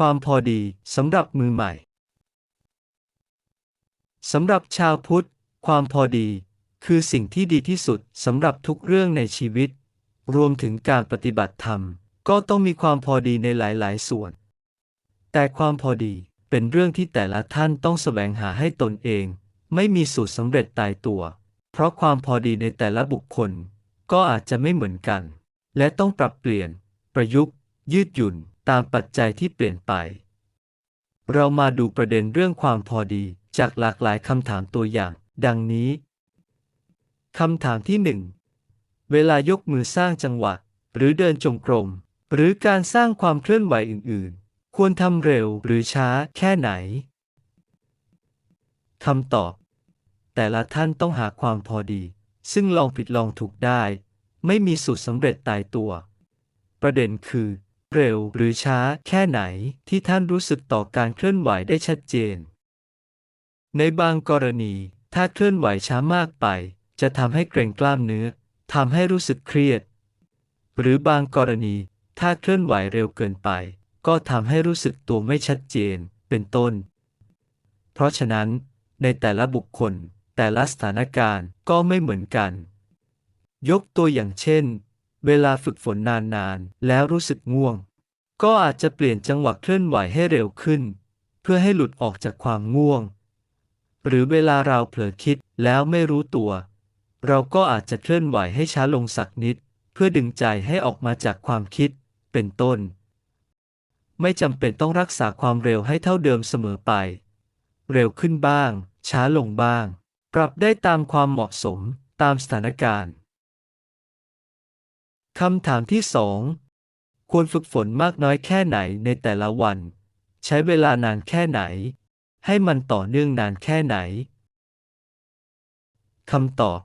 ความพอดีสำหรับมือใหม่สำหรับชาวพุทธ ความพอดี คือสิ่งที่ดีที่สุดสำหรับทุกเรื่องในชีวิต รวมถึงการปฏิบัติธรรม ก็ต้องมีความพอดีในหลายๆ ส่วน แต่ความพอดีเป็นเรื่องที่แต่ละท่านต้องแสวงหาให้ตนเอง ไม่มีสูตรสำเร็จตายตัว เพราะความพอดีในแต่ละบุคคล ก็อาจจะไม่เหมือนกัน และต้องปรับเปลี่ยน ประยุกต์ ยืดหยุ่น ตามปัจจัยที่เปลี่ยนไป เรามาดูประเด็นเรื่องความพอดีจากหลากหลายคำถามตัวอย่าง ดังนี้คำถามที่หนึ่งเวลายกมือสร้างจังหวะ หรือเดินจงกรม หรือการสร้างความเคลื่อนไหวอื่น ๆ ควรทำเร็วหรือช้าแค่ไหนคำตอบ แต่ละท่านต้องหาความพอดี ซึ่งลองผิดลองถูกได้ ไม่มีสูตรสำเร็จตายตัว ประเด็นคือ เร็วหรือช้าแค่ไหนที่ท่านรู้สึกต่อการเคลื่อนไหวได้ชัดเจน ในบางกรณี ถ้าเคลื่อนไหวช้ามากไป จะทำให้เกร็งกล้ามเนื้อทำให้รู้สึกเครียด หรือบางกรณี ถ้าเคลื่อนไหวเร็วเกินไป ก็ทำให้รู้สึกตัวไม่ชัดเจน เป็นต้น เพราะฉะนั้น ในแต่ละบุคคล แต่ละสถานการณ์ก็ไม่เหมือนกัน ยกตัวอย่างเช่น เวลาฝึกฝนนานๆ แล้วรู้สึกง่วง ก็อาจจะเปลี่ยนจังหวะเคลื่อนไหวให้เร็วขึ้น เพื่อให้หลุดออกจากความง่วง หรือเวลาเราเผลอคิดแล้วไม่รู้ตัว เราก็อาจจะเคลื่อนไหวให้ช้าลงสักนิด เพื่อดึงใจให้ออกมาจากความคิด เป็นต้น ไม่จำเป็นต้องรักษาความเร็วให้เท่าเดิมเสมอไป เร็วขึ้นบ้าง ช้าลงบ้าง ปรับได้ตามความเหมาะสมตามสถานการณ์ คำถามที่สองควรฝึกฝนมากน้อยแค่ไหนในแต่ละวัน ใช้เวลานานแค่ไหน ให้มันต่อเนื่องนานแค่ไหนคำตอบ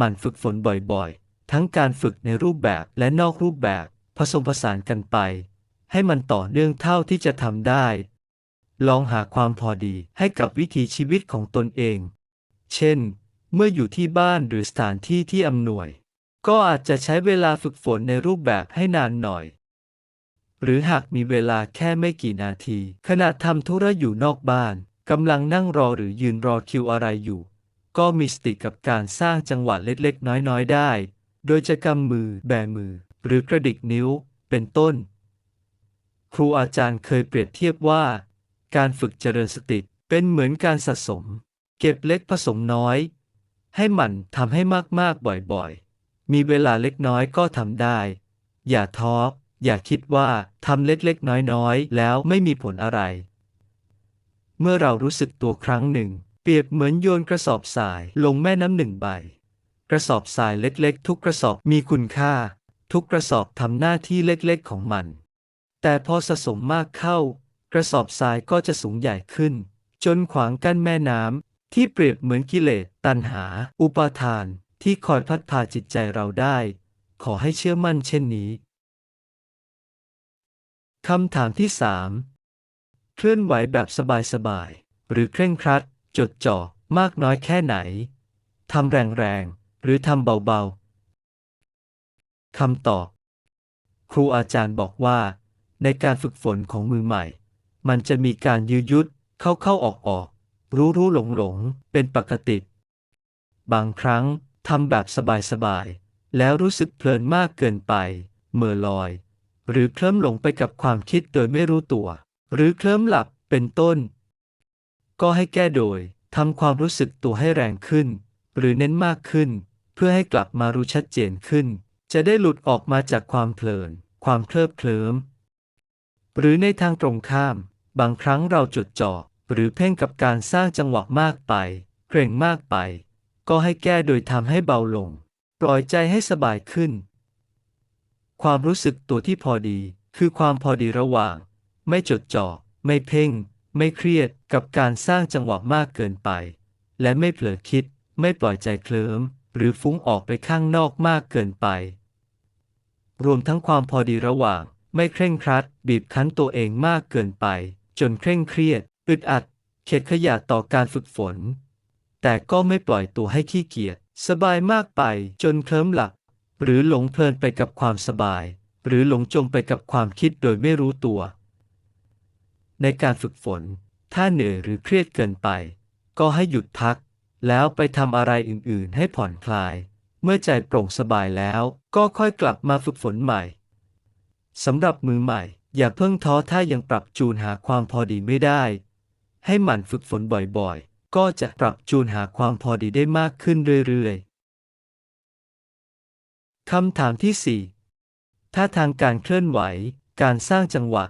มันฝึกฝนบ่อยๆ ทั้งการฝึกในรูปแบบและนอกรูปแบบ ผสมผสานกันไป ให้มันต่อเนื่องเท่าที่จะทำได้ ลองหาความพอดีให้กับวิถีชีวิตของตนเอง เช่น เมื่ออยู่ที่บ้านหรือสถานที่ที่อำนวย ก็อาจจะใช้เวลาฝึกฝนในรูปแบบให้นานหน่อย หรือหากมีเวลาแค่ไม่กี่นาที ขณะทำธุระอยู่นอกบ้านกำลังนั่งรอหรือยืนรอคิวอะไรอยู่ ก็มีสติกับการสร้างจังหวะเล็กๆ น้อยๆ ได้ โดยจะกำมือแบมือ หรือกระดิกนิ้ว เป็นต้น ครูอาจารย์เคยเปรียบเทียบว่า การฝึกเจริญสติเป็นเหมือนการสะสม เก็บเล็กผสมน้อย ให้มันทำให้มากๆบ่อยๆ มีเวลาเล็กน้อยก็ทำได้ อย่าท้ออย่าคิดว่าทำเล็กๆ น้อยๆ แล้วไม่มีผลอะไร เมื่อเรารู้สึกตัวครั้งหนึ่ง เปรียบเหมือนโยนกระสอบทรายลงแม่น้ำหนึ่งใบ กระสอบทรายเล็กๆ ทุกกระสอบมีคุณค่า ทุกกระสอบทำหน้าที่เล็กๆ ของมัน แต่พอสะสมมากเข้า กระสอบทรายก็จะสูงใหญ่ขึ้น จนขวางกั้นแม่น้ำที่เปรียบเหมือนกิเลสตัณหา อุปาทาน ที่คอยพัดพาจิตใจเราได้ ขอให้เชื่อมั่นเช่นนี้คำถามที่สามเคลื่อนไหวแบบสบายๆ หรือเคร่งครัด จดจ่อมากน้อยแค่ไหน ทำแรงๆ หรือทำเบาๆ คำตอบ ครูอาจารย์บอกว่า ในการฝึกฝนของมือใหม่ มันจะมีการยืดยุดเข้าเข้าออกออก รู้รู้หลงหลงเป็นปกติ บางครั้ง ทำแบบสบายๆ แล้วรู้สึกเพลินมากเกินไป เมื่อลอย หรือเคลิ้มหลงไปกับความคิดโดยไม่รู้ตัว หรือเคลิ้มหลับเป็นต้น ก็ให้แก้โดยทำความรู้สึกตัวให้แรงขึ้น หรือเน้นมากขึ้น เพื่อให้กลับมารู้ชัดเจนขึ้น จะได้หลุดออกมาจากความเพลิน ความเคลิบเคลิ้มหรือในทางตรงข้าม บางครั้งเราจดจ่อหรือเพ่งกับการสร้างจังหวะมากไป เกรงมากไป ก็ให้แก้โดยทำให้เบาลง ปล่อยใจให้สบายขึ้น ความรู้สึกตัวที่พอดี คือความพอดีระหว่าง ไม่จดจ่อ ไม่เพ่ง ไม่เครียดกับการสร้างจังหวะมากเกินไป และไม่เผลอคิด ไม่ปล่อยใจเคลิ้มหรือฟุ้งออกไปข้างนอกมากเกินไป รวมทั้งความพอดีระหว่าง ไม่เคร่งครัด บีบคั้นตัวเองมากเกินไป จนเคร่งเครียด อึดอัด เข็ดขยะต่อการฝึกฝน แต่ก็ไม่ปล่อยตัวให้ขี้เกียจสบายมากไปจนเคลิ้มหลับหรือหลงเพลินไปกับความสบาย หรือหลงจมไปกับความคิดโดยไม่รู้ตัว ในการฝึกฝน ถ้าเหนื่อยหรือเครียดเกินไป ก็ให้หยุดพัก แล้วไปทำอะไรอื่นๆ ให้ผ่อนคลาย เมื่อใจโปร่งสบายแล้วก็ค่อยกลับมาฝึกฝนใหม่สำหรับมือใหม่ อย่าเพิ่งท้อถ้ายังปรับจูนหาความพอดีไม่ได้ ให้หมั่นฝึกฝนบ่อยๆ ก็จะปรับจูนหาความพอดีได้มากขึ้นเรื่อยๆ คำถามที่ 4 ท่าทางการเคลื่อนไหว การสร้างจังหวะ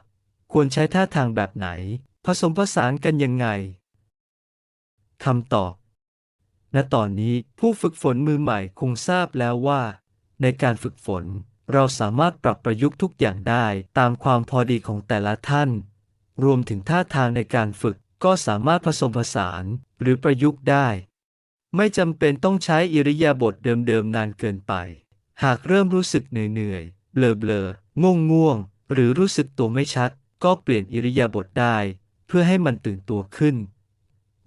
ควรใช้ท่าทางแบบไหน ผสมผสานกันยังไง คำตอบ ณ ตอนนี้ผู้ฝึกฝนมือใหม่คงทราบแล้วว่า ในการฝึกฝนเราสามารถปรับประยุกต์ทุกอย่างได้ตามความพอดีของแต่ละท่าน รวมถึงท่าทางในการฝึก ก็สามารถผสมผสานหรือประยุกต์ได้ ไม่จำเป็นต้องใช้อิริยาบถเดิมๆนานเกินไป หากเริ่มรู้สึกเหนื่อยๆเบลอๆง่วงๆหรือรู้สึกตัวไม่ชัด ก็เปลี่ยนอิริยาบถได้ เพื่อให้มันตื่นตัวขึ้น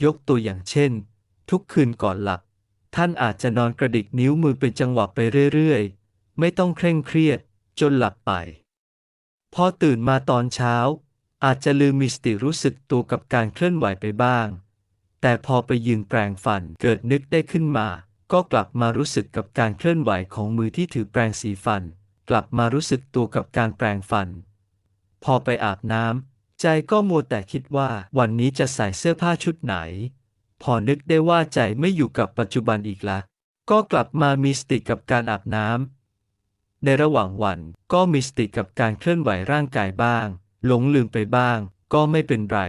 ยกตัวอย่างเช่น ทุกคืนก่อนหลับ ท่านอาจจะนอนกระดิกนิ้วมือเป็นจังหวะไปเรื่อยๆ ไม่ต้องเคร่งเครียดจนหลับไป พอตื่นมาตอนเช้า อาจจะลืมมีสติรู้สึกตัวกับการเคลื่อนไหวไปบ้าง แต่พอไปยืนแปรงฟันเกิดนึกได้ขึ้นมา ก็กลับมารู้สึกกับการเคลื่อนไหวของมือที่ถือแปรงสีฟัน กลับมารู้สึกตัวกับการแปรงฟัน พอไปอาบน้ำใจก็มัวแต่คิดว่าวันนี้จะใส่เสื้อผ้าชุดไหน พอนึกได้ว่าใจไม่อยู่กับปัจจุบันอีกละก็กลับมามีสติกับการอาบน้ำในระหว่างวันก็มีสติกับการเคลื่อนไหวร่างกายบ้าง หลงลืมไปบ้าง ก็ไม่เป็นไร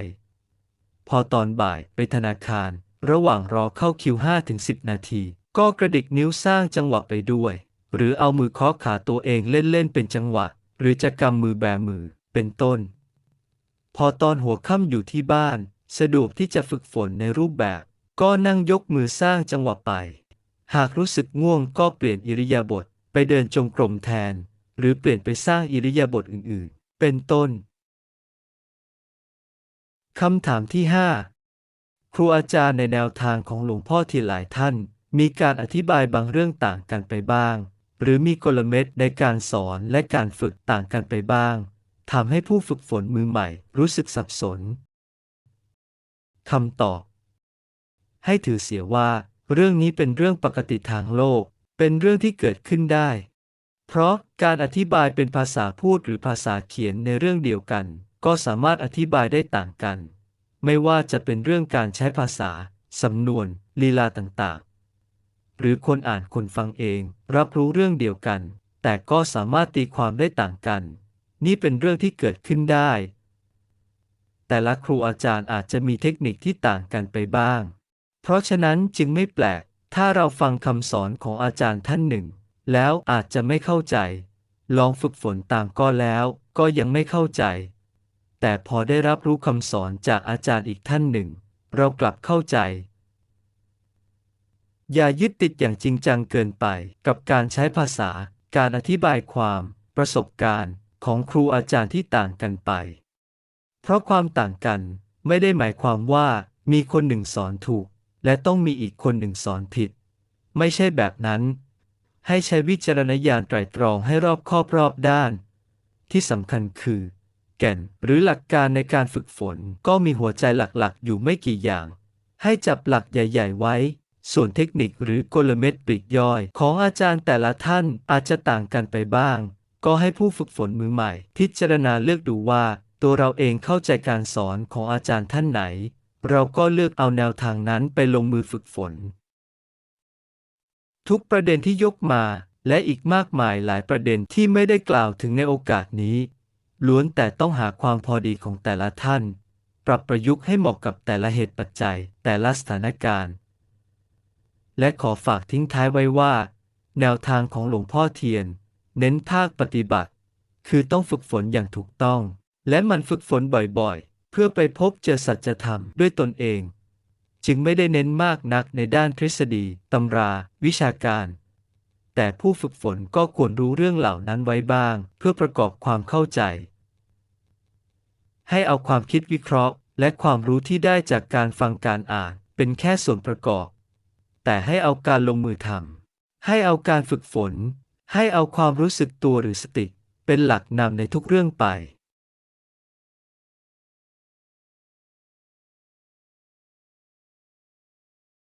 พอตอนบ่ายไปธนาคาร ระหว่างรอเข้าคิว5-10 นาที ก็กระดิกนิ้วสร้างจังหวะไปด้วย หรือเอามือเคาะขาตัวเองเล่นๆเป็นจังหวะ หรือจะกำมือแบมือ เป็นต้น พอตอนหัวค่ำอยู่ที่บ้าน สะดวกที่จะฝึกฝนในรูปแบบ ก็นั่งยกมือสร้างจังหวะไป หากรู้สึกง่วงก็เปลี่ยนอิริยาบถไปเดินจงกรมแทน หรือเปลี่ยนไปสร้างอิริยาบถอื่นๆ เป็นต้น คำถามที่ 5 ครูอาจารย์ในแนวทางของหลวงพ่อที่หลายท่าน มีการอธิบายบางเรื่องต่างกันไปบ้าง หรือมีกลเม็ดในการสอนและการฝึกต่างกันไปบ้างทำให้ผู้ฝึกฝนมือใหม่รู้สึกสับสนคำตอบ ให้ถือเสียว่า เรื่องนี้เป็นเรื่องปกติทางโลก เป็นเรื่องที่เกิดขึ้นได้ เพราะการอธิบายเป็นภาษาพูดหรือภาษาเขียนในเรื่องเดียวกัน ก็สามารถอธิบายได้ต่างกัน ไม่ว่าจะเป็นเรื่องการใช้ภาษา สำนวน ลีลาต่างๆ หรือคนอ่านคนฟังเอง รับรู้เรื่องเดียวกัน แต่ก็สามารถตีความได้ต่างกัน นี่เป็นเรื่องที่เกิดขึ้นได้ แต่ละครูอาจารย์อาจจะมีเทคนิคที่ต่างกันไปบ้าง เพราะฉะนั้นจึงไม่แปลก ถ้าเราฟังคำสอนของอาจารย์ท่านหนึ่ง แล้วอาจจะไม่เข้าใจ ลองฝึกฝนตามก็แล้ว ก็ยังไม่เข้าใจ แต่พอได้รับรู้คำสอนจากอาจารย์อีกท่านหนึ่ง เรากลับเข้าใจ อย่ายึดติดอย่างจริงจังเกินไปกับการใช้ภาษา การอธิบายความ ประสบการณ์ของครูอาจารย์ที่ต่างกันไป เพราะความต่างกันไม่ได้หมายความว่ามีคนหนึ่งสอนถูก และต้องมีอีกคนหนึ่งสอนผิด ไม่ใช่แบบนั้น ให้ใช้วิจารณญาณไตรตรองให้รอบคอบรอบด้าน ที่สำคัญคือ แก่น หรือหลักการในการฝึกฝนก็มีหัวใจหลักๆ อยู่ไม่กี่อย่าง ให้จับหลักใหญ่ ๆ ไว้ ส่วนเทคนิคหรือกลเม็ดปลีกย่อย ของอาจารย์แต่ละท่านอาจจะต่างกันไปบ้าง ก็ให้ผู้ฝึกฝนมือใหม่ พิจารณาเลือกดูว่า ตัวเราเองเข้าใจการสอนของอาจารย์ท่านไหน เราก็เลือกเอาแนวทางนั้นไปลงมือฝึกฝน ทุกประเด็นที่ยกมาและอีกมากมายหลายประเด็นที่ไม่ได้กล่าวถึงในโอกาสนี้ ล้วนแต่ต้องหาความพอดีของแต่ละท่าน ปรับประยุกต์ให้เหมาะกับแต่ละเหตุปัจจัย แต่ละสถานการณ์ และขอฝากทิ้งท้ายไว้ว่า แนวทางของหลวงพ่อเทียน เน้นภาคปฏิบัติ คือต้องฝึกฝนอย่างถูกต้อง และมันฝึกฝนบ่อยๆ เพื่อไปพบเจอสัจธรรมด้วยตนเอง จึงไม่ได้เน้นมากนักในด้านทฤษฎีตำรา วิชาการ แต่ผู้ฝึกฝนก็ควรรู้เรื่องเหล่านั้นไว้บ้าง เพื่อประกอบความเข้าใจ ให้เอาความคิดวิเคราะห์ และความรู้ที่ได้จากการฟังการอ่านเป็นแค่ส่วนประกอบ แต่ให้เอาการลงมือทำให้เอาการฝึกฝน ให้เอาความรู้สึกตัวหรือสติ เป็นหลักนำในทุกเรื่องไป